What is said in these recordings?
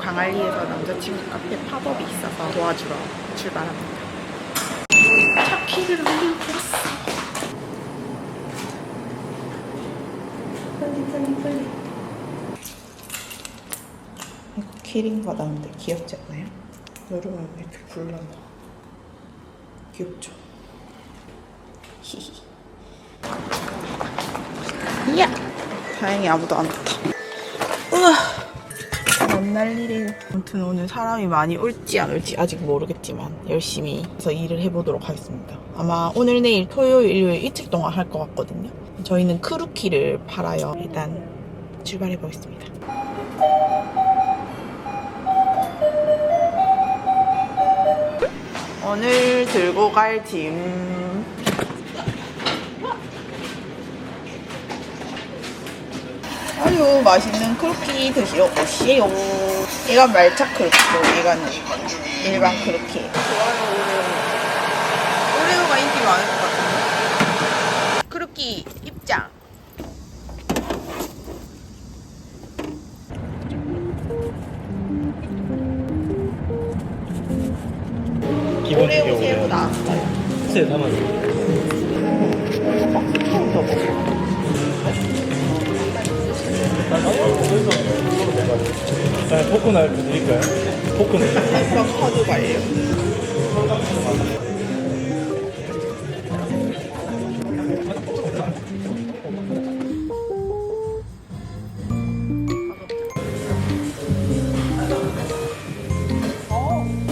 광안리에서 남자친구 카페 팝업이 있어서 도와주러 출발합니다. 차 키를 올리고 왔어. 빨리 빨리 빨리. 이거 키링 받았는데 귀엽지 않나요? 여름에 이렇게 굴러나. 귀엽죠? 히히. 이야! 다행히 아무도 안 왔다. 우와! 만날 일이에요. 아무튼 오늘 사람이 많이 올지 안 올지 아직 모르겠지만 열심히 해서 일을 해보도록 하겠습니다. 아마 오늘 내일 토요일 일요일 이틀 동안 할 것 같거든요. 저희는 크루키를 팔아요. 일단 출발해 보겠습니다. 오늘 들고 갈 짐. 아유 맛있는 크루키 드시러 오세요. 이건 말차 크루키고 이건 일반 크루키. 좋아요. 오레오가 인기 많을 것 같은데. 크루키 입장. 오레오 새우 나왔어요. 세 담아요. 더 먹어. 자, 포크날 드릴까요? 포크는. 햄버거 카드 관료.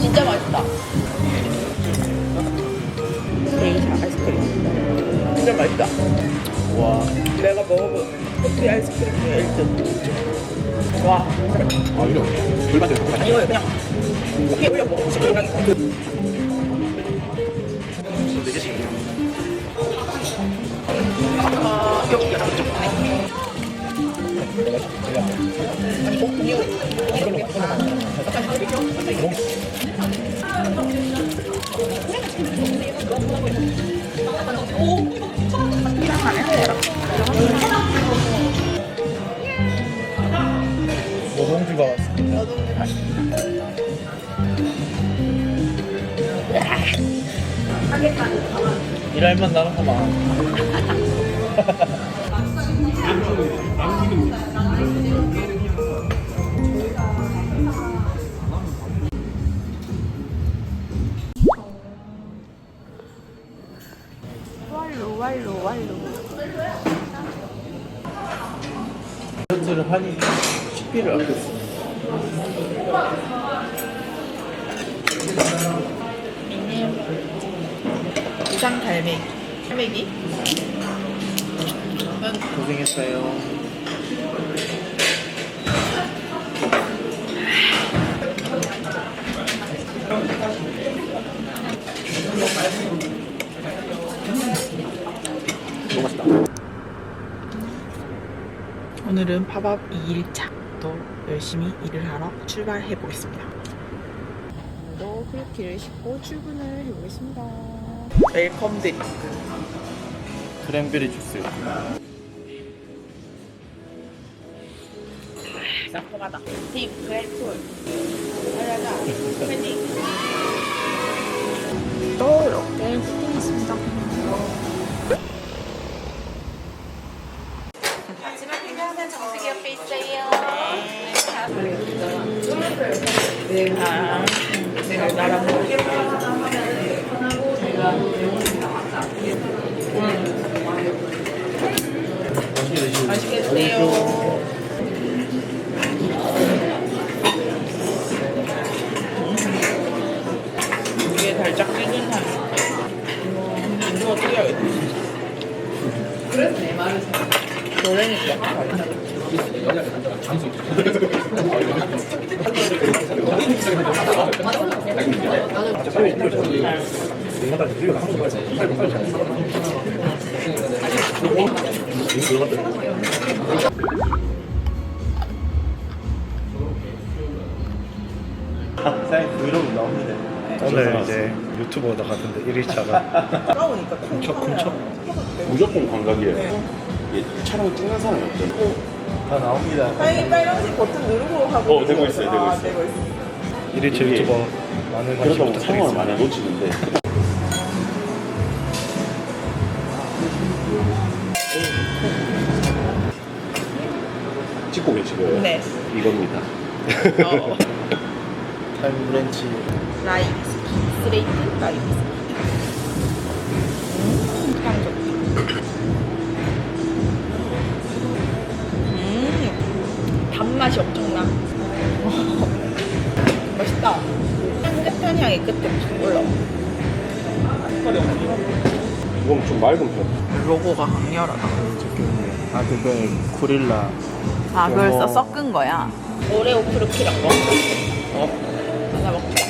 진짜 맛있다. 진짜 맛있다. 와. 내가 먹어본 커피 아이스크림 중에 1등. 와, 아, 이거 거 같아. 이거 그냥 커피에 올려 먹고 싶은. 아. 아니, 어, 이거 일할 만 나는 거만. 완료, 완료, 완료. 디저트를 하니 식비를 아꼈습 부산 갈매기. 갈매기? 고생했어요. 너무 맛있다. 오늘은 팝업 2일차. 또 열심히 일을 하러 출발해 보겠습니다. 오늘도 크루키를 싣고 출근을 해보겠습니다. 웰컴 드링크. 크랜베리 주스. 상큼하다. 팀 그레이트홀. 알려자. 패딩. 또 이렇게 맛있게 드세요. 이게 달짝지근한. 이거 어떻게 해야겠다. 그래서 내 말을 노래니까 약간 달다. 브이로그. 오늘 이제 유튜버다 같은데 1일차가 까우니까 훔쳐 훔쳐 무조건 관광이에요. 이게 촬영 찍는 사람이 없잖아. 다 나옵니다. 다행히 빨간색 버튼 누르고 하고 어, 되고 있어요, 되고 아, 있어요. 되고 있어. 1일차 이게 유튜버 많은 관심 그러다 보면 상황을 부탁드리겠습니다. 많이 놓치는데 이겁니다 어. 타임 브랜치 라이 비스킷. 스레이트 라이 비스킷. 음, 향 좋다. 음, 단맛이 엄청나. 맛있다. 향긋한 향이 끝에 쭉 올라와. 이건 좀 맑은 편 로고가 강렬하다. 아 그거 고릴라 아, 그걸 써 어머. 섞은 거야. 오레오 크루키랑 거. 어? 하나 먹자.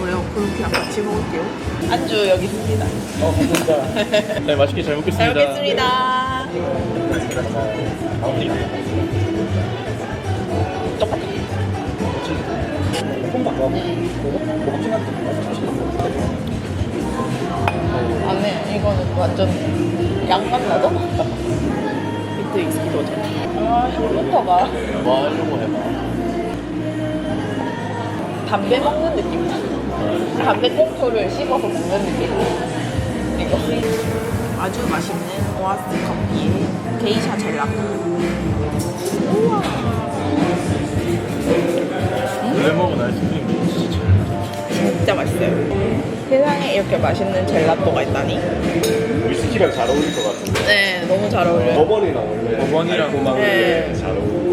오레오 크루키랑 같이 먹을게요. 안주 여기 있습니다. 어 감사합니다. 네 맛있게 잘 먹겠습니다. 잘 먹겠습니다. 똑같아. 안에 이거는 완전 양만 나도? 비트 익스pl로전. 아, 향부터가 뭐 하려고 해봐. 담배 먹는 느낌. 담배 꽁초를 씹어서 먹는 느낌. 이거. 아주 맛있는 오아스 커피의 게이샤 젤라또. 레몬 아이스크림 진짜 진짜 맛있어요. 세상에 이렇게 맛있는 젤라또가 있다니. 위스키랑 잘 어울릴 것 같은데 네, 너무 잘 어울려요. 버번이랑 원래 버번이랑 달콤한 네. 게잘 어울리고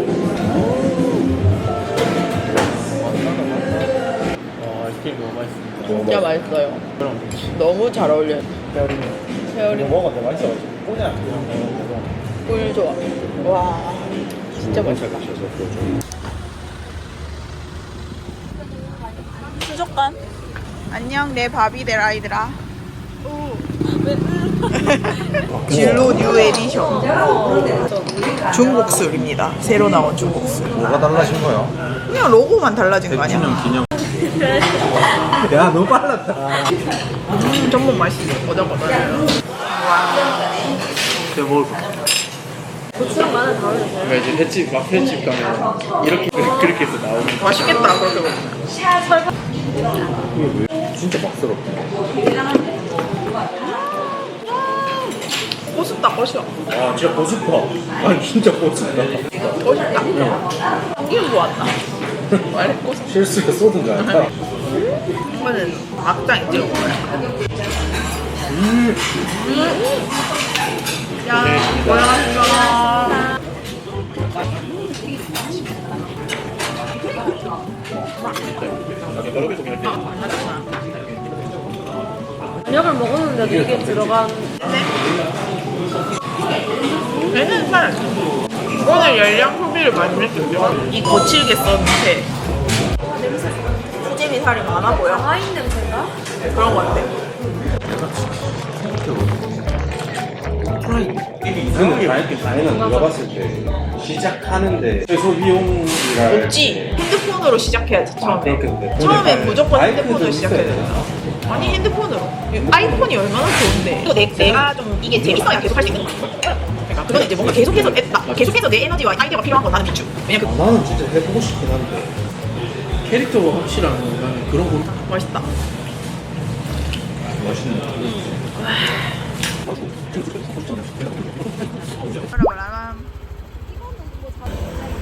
어 아이스크림 너무 맛있습니다. 진짜 맛있어요. 그럼. 너무 잘 어울려요. 페어링 페어링 먹었는데 맛있어가지고 꼬냑 이런 거꿀 좋아. 와, 진짜 맛있어. 잘 마셔서 좀 수족관. 안녕, 내 바비 될 아이들아. 진로 뉴 에디션. 중국 술입니다. 새로 나온 중국 술. 뭐가 달라진 거야? 그냥 로고만 달라진 거 아니야? 기념. 야 너무 빨랐다. 음, 전복 맛있어. 꼬들꼬들해요. 제가 먹을 거. 고추랑 마늘 다 올려줘요. 그러니까 이제 횟집 막 횟집 가면 이렇게 그렇게 해서 나오는 거. 맛있겠다, 그렇게 먹으면. 진짜 막스럽다. 꼬숩다, 꼬셔. 아 진짜 고수파. 아니 진짜 고수다. 꼬숩다. 한기름 좋았다. 말해, 꼬숩. 실수로 쏟은 줄 알까? 이거는 막장에 찍어 먹어요. 음. 야, 고생하셨어. 저녁을 먹었는데도 이게 들어간 얘 는 살. 오늘 열량 소비를 많이 했거든요. 이 거칠게 썬 새. 수제비 살이 많아 보여. 와인 냄새인가? 그런 거 같아. 이거는 다이어트 다이는 내가 봤을 때 시작하는데 최소 비용이라 없지. 핸드폰으로 시작해야지 처음에. 그렇겠네. 처음에 보니까 무조건 핸드폰으로 시작해야 되잖아. 아니 핸드폰으로. 이 아이폰이 얼마나 좋은데. 또 내, 내가 좀 이게 재밌어야 계속 할 수 있는 거야. 그러니까 그건 이제 뭔가 계속해서 내, 나, 계속해서 내 에너지와 아이디어가 필요한 건 나는 비추. 왜냐면 아, 나는 진짜 해보고 싶긴 한데 캐릭터가 확실한 건 나는 그런 거 그. 맛있는.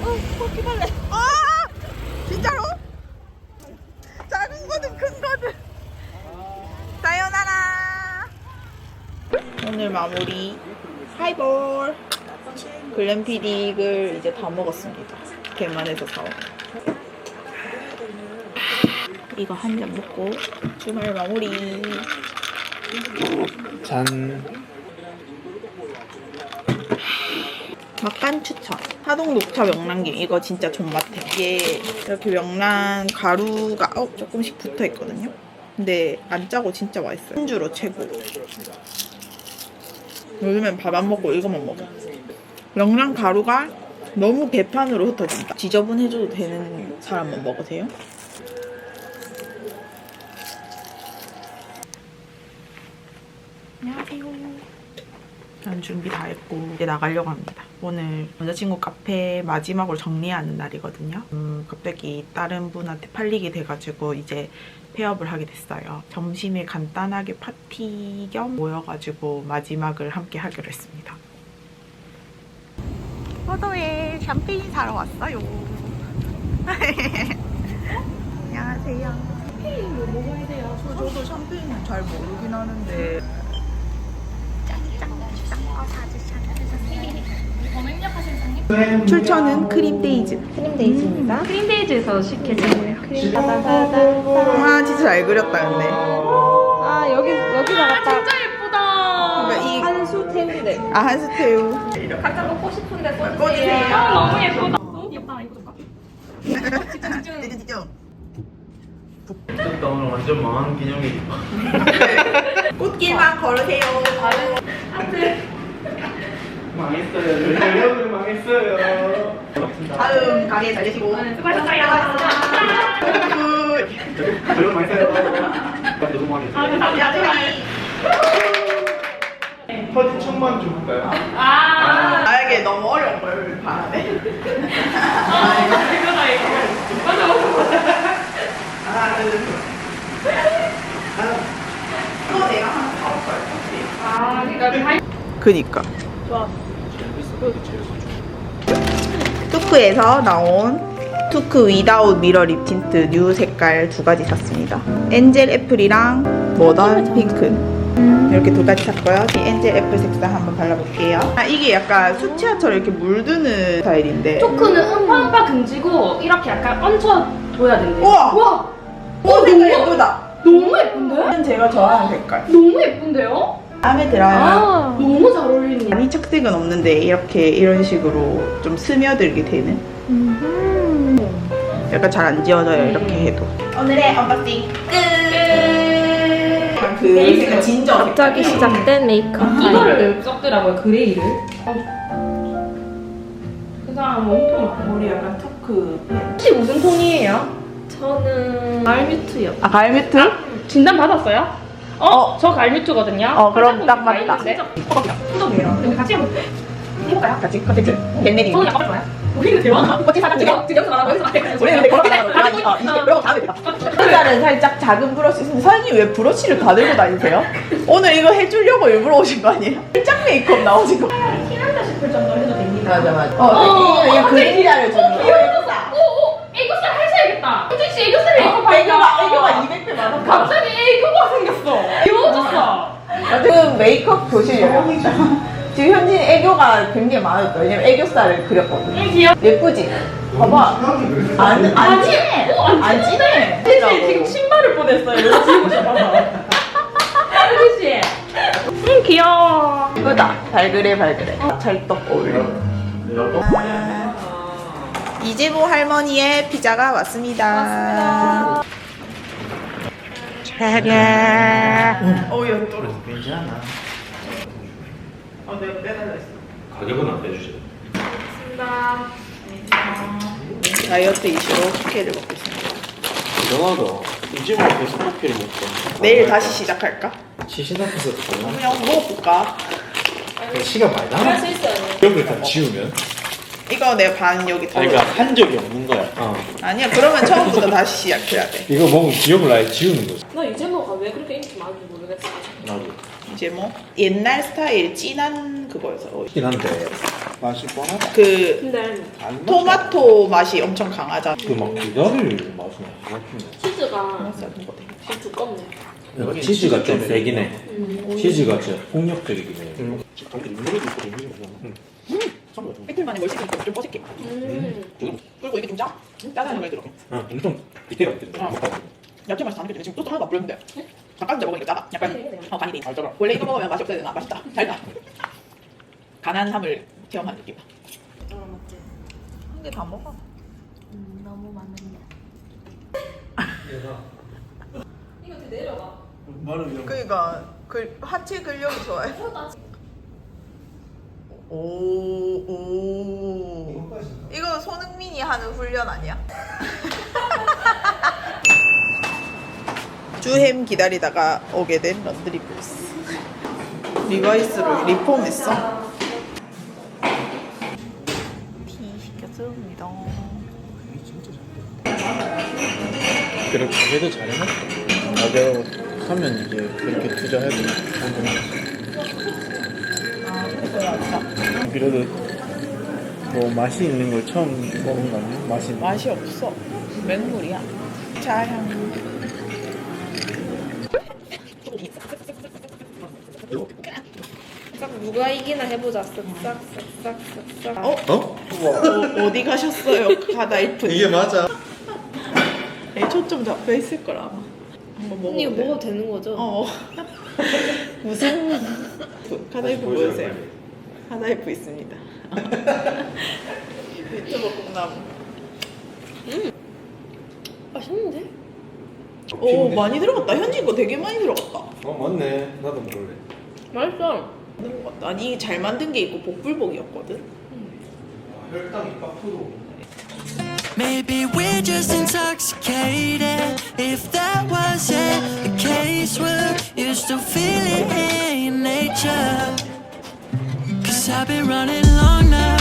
어, 포기할래. 아, 진짜로? 작은 거든 큰 거든. 사요나라. 오늘 마무리 하이볼. 글램피딕을 이제 다 먹었습니다. 개만해서 사온. 이거 한 잔 먹고 주말 마무리. 잔 막간 추천. 하동 녹차 명란김 이거 진짜 존맛해. 이게 이렇게 명란 가루가 어, 조금씩 붙어 있거든요. 근데 안 짜고 진짜 맛있어요. 한주로 최고. 요즘엔 밥 안 먹고 이거만 먹어. 명란 가루가 너무 개판으로 흩어진다. 지저분해줘도 되는 사람만 먹으세요. 안녕하세요. 저는 일단 준비 다 했고 이제 나가려고 합니다. 오늘 남자친구 카페 마지막으로 정리하는 날이거든요. 음, 갑자기 다른 분한테 팔리게 돼가지고 이제 폐업을 하게 됐어요. 점심에 간단하게 파티 겸 모여가지고 마지막을 함께 하기로 했습니다. 포도에 샴페인 사러 왔어요. 안녕하세요. 샴페인 뭐 먹어야 돼요? 저도 샴페인은 잘 모르긴 하는데 출처는 크림데이즈. 크림데이즈입니다. 크림데이즈에서 시켜주세요. 크림 따다다다. 아 진짜 잘 그렸다 근데. 아 여기 여기다가 딱 그러니까 이 한수 태우래. 아 한스테우. 각자 먹고 싶은데 꽂으세요. 아, 너무 예쁘다. 너무 귀엽다. 이거 줄까? 일단 오늘 완전 망한 기념일이다. 꽃길만 걸으세요. 망했어요. 여러분 망했어요. 다음 가게 잘 되시고. 수고하셨어요. 여러분 망했어요. 너무 망했어요. 퍼지 천만 줄까요? 아, 나에게 너무 어려운 걸 바라네. 이거다 이거. 맞아. 하나, 둘, 셋. 이거 내가 하나 사올 거야. 아, 그러니까 다 그니까. 투크에서 나온 투크 위다웃 미러 립 틴트 뉴 색깔 두 가지 샀습니다. 엔젤 애플이랑 모던 핑크. 이렇게 두 가지 샀고요. 이 엔젤 애플 색상 한번 발라볼게요. 아, 이게 약간 수채화처럼 이렇게 물드는 스타일인데. 토크는 음파음파 금지고 이렇게 약간 얹혀줘야 된대. 우와! 우와! 오, 색깔 예쁘다. 너무 예쁜데? 이건 제가 좋아하는 색깔. 너무 예쁜데요? 마음에 들어요. 아, 너무 잘 어울리네. 많이 착색은 없는데 이렇게 이런 식으로 좀 스며들게 되는 약간 잘 안 지워져요 이렇게 해도 오늘의 언박싱 끝! 그 약간 진정 갑자기 시작된 메이크업. 이거를 썼더라고요, 그레이를. 그 사람 웜톤. 머리 약간 투크 혹시 무슨 톤이에요? 저는 갈뮤트요. 아 갈뮤트? 진단 받았어요? 어, 저 갈뮤트거든요. 어, 그럼 딱 맞다. 진짜 후덕이에요. 우리 같이 한번 해볼까요? 같이 컨텐츠 겟레디 저는 약간 좋아요. 우리는 대화가. 어찌 사람 지금 지금 여기서 말하고 여기서 말하고. 우리는 근데 걸어가는 거 아, 이거 이게 이러고 다음에 되다 색깔은 살짝 작은 브러쉬 있는데 사장님 왜 브러쉬를 다 들고 다니세요? 오늘 이거 해주려고 일부러 오신 거 아니에요? 살짝 메이크업 나오신 거 티난다 싶을 정도로 해도 됩니다. 맞아 맞아 어, 어, 이거 갑자기 그림자를 주 씨 애교살 메이크업 어, 애교가. 애교가 200배 많아 갑자기 애교가 생겼어. 귀여워졌어. 지금 메이크업 교실 열렸다. 지금 현진 애교가 굉장히 많았죠. 왜냐면 애교살을 그렸거든요. 귀여워. 예쁘지? 봐봐. 안, 안 아니, 진해. 어, 안안 진해. 혜지 지금 신발을 보냈어요. 이거 지고 싶어서. 혜지. 응, 귀여워. 예쁘다. 발그레 발그레. 찰떡 어울려. 이재모 할머니의 피자가 왔습니다. 왔습니다. 어, 연 떨어. 괜찮아. 어, 내가 빼달라 했어. 가격은 안 빼주세요. 다이어트 이슈로 쿠키를 먹고 있습니다. 이상하다. 이집 앞에서 커피를 먹자. 내일 다시 시작할까? 시신 앞에서 그냥 먹어볼까? 시간 많이 남아. 기억을 다 지우면? 이거 내가 반 여기 더. 아니 그러니까 한 적이 없는 거야. 어. 아니야, 그러면 처음부터 다시 시작해야 돼. 이거 먹으면 기억을 아예 지우는 거지. 나 이재모가 왜 그렇게 인기 많은지 모르겠어. 나도. 이제 뭐 옛날 스타일 진한 그거여서 그렇긴 한데 맛이 뻔하다. 그 근데 안 토마토 맛이 엄청 강하잖아. 그막 기다릴 맛이 나. 같은데. 치즈가 쌀은 거네. 진짜 두껍네. 치즈가 좀 세긴 해. 치즈가 진짜 폭력적이긴 해. 음. 애틀만에 뭘 시키니까 좀 뽀얗게. 음. 그리고 이게 좀 짜? 짜다는 걸 들어. 어, 엄청 디테일하게 있던데. 어. 야채 맛이 다 느껴지네. 지금 소스 하나도 안 뿌렸는데. 닭가슴살 먹으니까 짜다. 약간 간이 되네. 어 간이 돼. 아, 짜다. 원래 이거 먹으면 맛이 없어야 되나? 맛있다. 달다. 가난함을 체험한 느낌. 한 개 다 먹어. 음, 너무 많은데. 이거 어떻게 내려가? 그러니까 그 하체 근력이 좋아요. 오, 오. 이거 손흥민이 하는 훈련 아니야? 주햄 기다리다가 오게 된 런드리 브루스. 리바이스를 리폼했어. 티 시켰습니다. 그래 가게도 잘해놨다. 가격 하면 이제 그렇게 투자해도 아, 그거 맞다. 그래도 뭐 맛이 있는 걸 처음 먹은 거 아니야? 맛이 있는 맛이 없어. 맹물이야. 차향. 싹 누가 이기나 해보자. 쓱싹쓱싹쓱싹. 어? 어? 어, 어디 가셨어요? 가다이프. 이게 맞아? 에 초점 잡혀 있을 거라 아마. 한번 먹어도 언니 이거? 먹어도 되는 거죠? 어. 무슨 가다이프 보여주세요. 가다이프 있습니다. 유튜버 꿈나무. 맛있는데? 오 많이 들어갔다. 현진 거 되게 많이 들어갔다. 어 맞네 나도 먹을래 맛있어. 만든 것 같다. 아니 잘 만든 게 있고 복불복이었거든. 혈당이 빡프로 Maybe we're just intoxicated. If that wasn't the case, would you still feel it in nature? I've been running long nights